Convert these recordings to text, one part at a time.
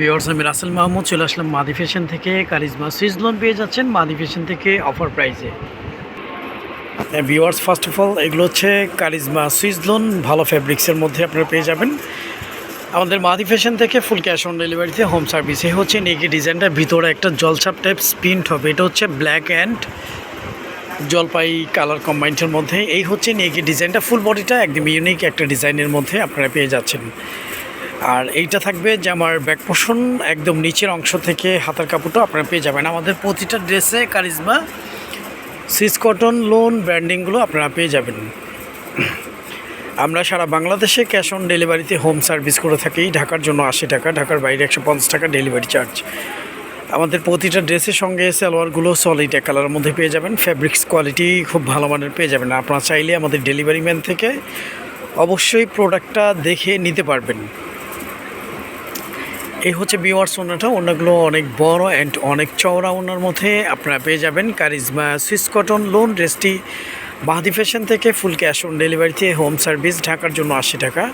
Viewers আমি রাসেল মাহমুদ, চলে আসলাম মাদি ফ্যাশন থেকে, কারিজমা সুইচ লোন পেয়ে যাচ্ছেন মাদি ফ্যাশন থেকে অফার প্রাইসে ভিওয়ার্স ফার্স্ট অফ অল এগুলো হচ্ছে কারিজমা সুইচ লোন ভালো ফ্যাব্রিক্সের মধ্যে আপনারা পেয়ে যাবেন। আমাদের মাদি ফ্যাশন থেকে ফুল ক্যাশ অন ডেলিভারিতে হোম সার্ভিস এই হচ্ছে নেকি ডিজাইনটা ভিতরে একটা জলছাপ টাইপ প্রিন্ট হবে, এটা হচ্ছে ব্ল্যাক অ্যান্ড জলপাই কালার কম্বাইন্ডের মধ্যে। এই হচ্ছে নেকি ডিজাইনটা ফুল বডিটা একদম ইউনিক একটা ডিজাইনের মধ্যে আপনারা পেয়ে যাচ্ছেন। আর এইটা থাকবে যে আমার ব্যাক পোষণ একদম নিচের অংশ থেকে হাতার কাপড়টা আপনারা পেয়ে যাবেন। আমাদের প্রতিটা ড্রেসে কারিজমা, সিস কটন, লোন ব্র্যান্ডিংগুলো আপনারা পেয়ে যাবেন। আমরা সারা বাংলাদেশে ক্যাশ অন ডেলিভারিতে হোম সার্ভিস করে থাকি। ঢাকার জন্য আশি টাকা, ঢাকার বাইরে একশো পঞ্চাশ টাকা ডেলিভারি চার্জ। আমাদের প্রতিটা ড্রেসের সঙ্গে সালোয়ারগুলো সলিড এক কালারের মধ্যে পেয়ে যাবেন। ফ্যাব্রিক্স কোয়ালিটি খুব ভালো মানের পেয়ে যাবেন। আপনারা চাইলে আমাদের ডেলিভারি ম্যান থেকে অবশ্যই প্রোডাক্টটা দেখে নিতে পারবেন। এই হচ্ছে বিওয়ার্স ওনাটা ওনাগুলো অনেক বড় অ্যান্ড অনেক চওড়া ওনার মধ্যে আপনারা পেয়ে যাবেন। কারিজমা সুইস কটন, লোন ড্রেসটি বাহাদি ফ্যাশন থেকে ফুল ক্যাশ অন ডেলিভারিতে হোম সার্ভিস, ঢাকার জন্য আশি টাকা,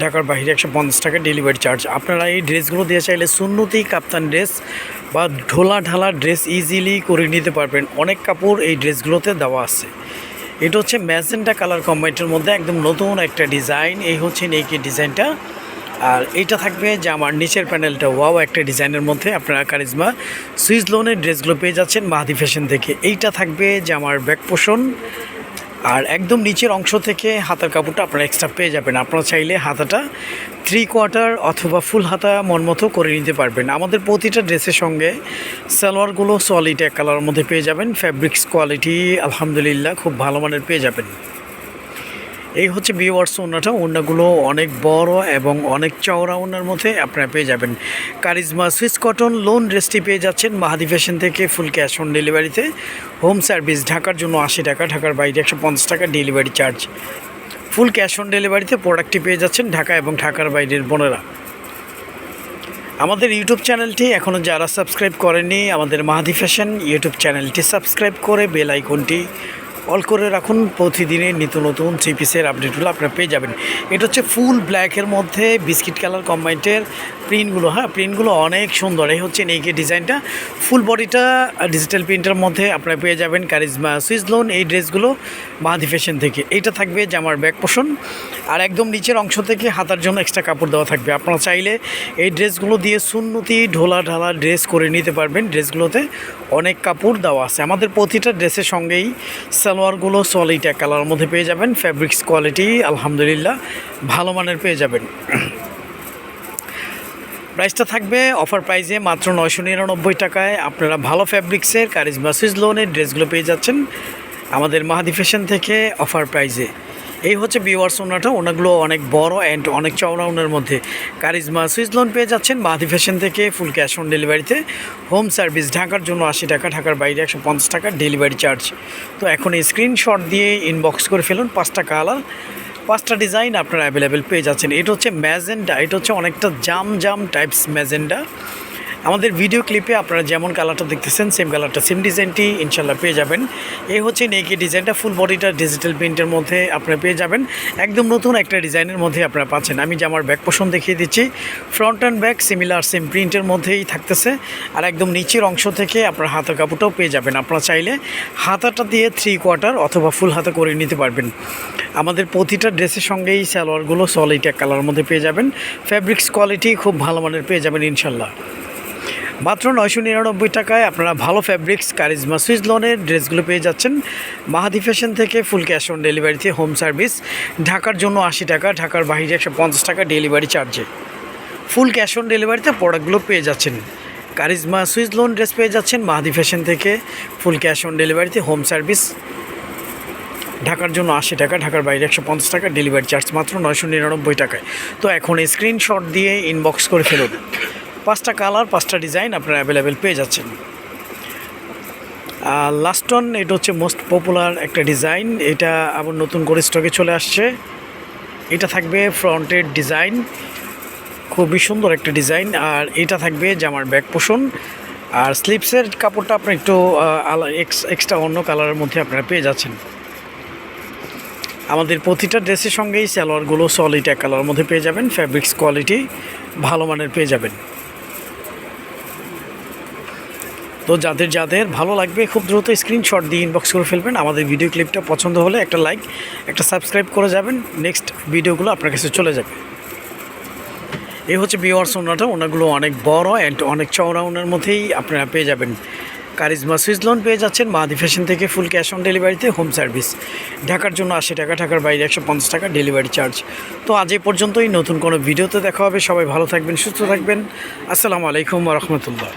ঢাকার বাইরে একশো পঞ্চাশ টাকা ডেলিভারি চার্জ। আপনারা এই ড্রেসগুলো দিয়ে চাইলে সুন্নতি, কাপ্তান ড্রেস বা ঢোলা ঢালা ড্রেস ইজিলি করে নিতে পারবেন। অনেক কাপড় এই ড্রেসগুলোতে দেওয়া আছে। এটা হচ্ছে ম্যাজেন্টা কালার কম্বাইন্ডের মধ্যে একদম নতুন একটা ডিজাইন। এই হচ্ছে নেকি ডিজাইনটা। আর এইটা থাকবে যে আমার নিচের প্যানেলটা ওয়াও একটা ডিজাইনের মধ্যে। আপনারা কারিজমা সুইচ লোনের ড্রেসগুলো পেয়ে যাচ্ছেন মাহাদি ফ্যাশন থেকে। এইটা থাকবে যে আমার ব্যাক পোষণ। আর একদম নিচের অংশ থেকে হাতার কাপড়টা আপনারা এক্সট্রা পেয়ে যাবেন। আপনারা চাইলে হাতাটা থ্রি কোয়ার্টার অথবা ফুল হাতা মন মতো করে নিতে পারবেন। আমাদের প্রতিটা ড্রেসের সঙ্গে সালোয়ারগুলো সলিড এক কালারের মধ্যে পেয়ে যাবেন। ফ্যাব্রিক্স কোয়ালিটি আলহামদুলিল্লাহ খুব ভালো মানের পেয়ে যাবেন। এই হচ্ছে বিওয়ার্স ওনাটা ওনাগুলো অনেক বড় এবং অনেক চওড়া ওনার মধ্যে আপনারা পেয়ে যাবেন। কারিজমা সুইস কটন লোন ড্রেসটি পেয়ে যাচ্ছেন মাহাদি ফ্যাশন থেকে ফুল ক্যাশ অন ডেলিভারিতে। হোম সার্ভিস ঢাকার জন্য আশি টাকা, ঢাকার বাইরে একশো পঞ্চাশ টাকা delivery charge. Full cash on ডেলিভারিতে প্রোডাক্টটি পেয়ে যাচ্ছেন ঢাকা এবং ঢাকার বাইরের বোনেরা। আমাদের ইউটিউব চ্যানেলটি এখনও যারা সাবস্ক্রাইব করেনি আমাদের মাহাদি ফ্যাশন ইউটিউব চ্যানেলটি সাবস্ক্রাইব করে বেল আইকনটি অল করে রাখুন। প্রতিদিনের নিত্য নতুন থ্রি পিসের আপডেটগুলো আপনারা পেয়ে যাবেন। এটা হচ্ছে ফুল ব্ল্যাকের মধ্যে বিস্কিট কালার কম্বাইন্ডের প্রিন্টগুলো হ্যাঁ? প্রিন্টগুলো অনেক সুন্দর। এই হচ্ছে নেইকে ডিজাইনটা ফুল বডিটা ডিজিটাল প্রিন্টের মধ্যে আপনারা পেয়ে যাবেন কারিজমা সুইচ লোন এই ড্রেসগুলো মাহাদি ফ্যাশন থেকে। এইটা থাকবে জামার ব্যাক পোষণ আর একদম নিচের অংশ থেকে হাতার জন্য এক্সট্রা কাপড় দেওয়া থাকবে। আপনারা চাইলে এই ড্রেসগুলো দিয়ে সুন্নতি ঢোলা ঢালা ড্রেস করে নিতে পারবেন। ড্রেসগুলোতে অনেক কাপড় দেওয়া আছে। আমাদের প্রতিটা ড্রেসের সঙ্গেই সালোয়ারগুলো সলিড এক কালার মধ্যে পেয়ে যাবেন ফ্যাব্রিক্স কোয়ালিটি আলহামদুলিল্লাহ ভালো মানের পেয়ে যাবেন। প্রাইসটা থাকবে অফার প্রাইসে মাত্র নয়শো নিরানব্বই টাকায়। আপনারা ভালো ফ্যাব্রিক্সের কারিজমা সুইজ লোনের ড্রেসগুলো পেয়ে যাচ্ছেন। আমাদের মাহাদি ফ্যাশন থেকে অফার প্রাইসে এই হচ্ছে বিওয়ার্স ওনাটা ওনাগুলো অনেক বড় অ্যান্ড অনেক চওড়া ওনার মধ্যে। কারিজমা সুইচ লোন পেয়ে যাচ্ছেন মাহাদি ফ্যাশন থেকে ফুল ক্যাশ অন ডেলিভারিতে হোম সার্ভিস ঢাকার জন্য আশি টাকা, ঢাকার বাইরে একশো পঞ্চাশ টাকা ডেলিভারি চার্জ তো এখন এই স্ক্রিনশট দিয়ে ইনবক্স করে ফেলুন, পাঁচটা কালার পাঁচটা ডিজাইন আপনারা অ্যাভেলেবেল পেয়ে যাচ্ছেন। এটা হচ্ছে ম্যাজেন্ডা এটা হচ্ছে অনেকটা জাম জাম টাইপস ম্যাজেন্ডা আমাদের ভিডিও ক্লিপে আপনারা যেমন কালারটা দেখতেছেন সেম কালারটা সেম ডিজাইনটি ইনশাল্লাহ পেয়ে যাবেন। এই হচ্ছে নেকি ডিজাইনটা ফুল বডিটা ডিজিটাল প্রিন্টের মধ্যে আপনারা পেয়ে যাবেন। একদম নতুন একটা ডিজাইনের মধ্যে আপনারা পাচ্ছেন। আমি যে আমার ব্যাক পোষণ দেখিয়ে দিচ্ছি front and back similar same প্রিন্টের মধ্যেই থাকতেছে। আর একদম নিচের অংশ থেকে আপনার হাতের কাপড়টাও পেয়ে যাবেন। আপনারা চাইলে হাতাটা দিয়ে থ্রি কোয়ার্টার অথবা ফুল হাতা করে নিতে পারবেন। আমাদের প্রতিটা ড্রেসের সঙ্গেই সালোয়ারগুলো সলিড এক কালারের মধ্যে পেয়ে যাবেন। ফ্যাব্রিক্স কোয়ালিটি খুব ভালো মানের পেয়ে যাবেন ইনশাল্লাহ। মাত্র নয়শো নিরানব্বই টাকায় আপনারা ভালো ফ্যাব্রিক্স কারিজমা সুইচ লোনের ড্রেসগুলো পেয়ে যাচ্ছেন। মাহাদি ফ্যাশন থেকে ফুল ক্যাশ অন ডেলিভারিতে হোম সার্ভিস ঢাকার জন্য আশি টাকা, ঢাকার বাইরে একশো পঞ্চাশ টাকা ডেলিভারি চার্জে ফুল ক্যাশ অন ডেলিভারিতে প্রোডাক্টগুলো পেয়ে যাচ্ছেন। কারিজমা সুইচ লোন ড্রেস পেয়ে যাচ্ছেন মাহাদি ফ্যাশন থেকে ফুল ক্যাশ অন ডেলিভারিতে হোম সার্ভিস ঢাকার জন্য আশি টাকা, ঢাকার বাইরে একশো পঞ্চাশ টাকা ডেলিভারি চার্জ মাত্র নয়শো নিরানব্বই টাকায়। তো এখন স্ক্রিনশট দিয়ে ইনবক্স করে ফেলুন। পাঁচটা কালার, পাঁচটা ডিজাইন আপনারা অ্যাভেলেবেল পেয়ে যাচ্ছেন। লাস্ট অন এটা হচ্ছে মোস্ট পপুলার একটা ডিজাইন। এটা আবার নতুন করে স্টকে চলে আসছে। এটা থাকবে ফ্রন্টের ডিজাইন। খুবই সুন্দর একটা ডিজাইন। আর এটা থাকবে জামার ব্যাক পোষণ আর স্লিপসের কাপড়টা আপনার একটু এক্সট্রা অন্য কালারের মধ্যে আপনারা পেয়ে যাচ্ছেন। আমাদের প্রতিটা ড্রেসের সঙ্গেই সালোয়ারগুলো সলিড এক কালারের মধ্যে পেয়ে যাবেন। ফ্যাব্রিক্স কোয়ালিটি ভালো মানের পেয়ে যাবেন। তো যাদের যাদের ভালো লাগবে, খুব দ্রুত স্ক্রিনশট দিয়ে ইনবক্স করে ফেলবেন। আমাদের ভিডিও ক্লিপটা পছন্দ হলে একটা লাইক একটা সাবস্ক্রাইব করে যাবেন। নেক্সট ভিডিওগুলো আপনার কাছে চলে যাবে। এই হচ্ছে বিওয়ার্স ওনাটা ওনাগুলো অনেক বড় অ্যান্ড অনেক চওড়া ওনার মধ্যেই আপনারা পেয়ে যাবেন। কারিজমা সুইচ লোন পেয়ে যাচ্ছেন। মাহাদি ফ্যাশন থেকে ফুল ক্যাশ অন ডেলিভারিতে হোম সার্ভিস ঢাকার জন্য আশি টাকা, ঢাকার বাইরে একশো পঞ্চাশ টাকা ডেলিভারি চার্জ তো আজ এই পর্যন্তই। নতুন কোনো ভিডিওতে দেখা হবে। সবাই ভালো থাকবেন, সুস্থ থাকবেন। আসসালামু আলাইকুম রহমতুল্লাহ।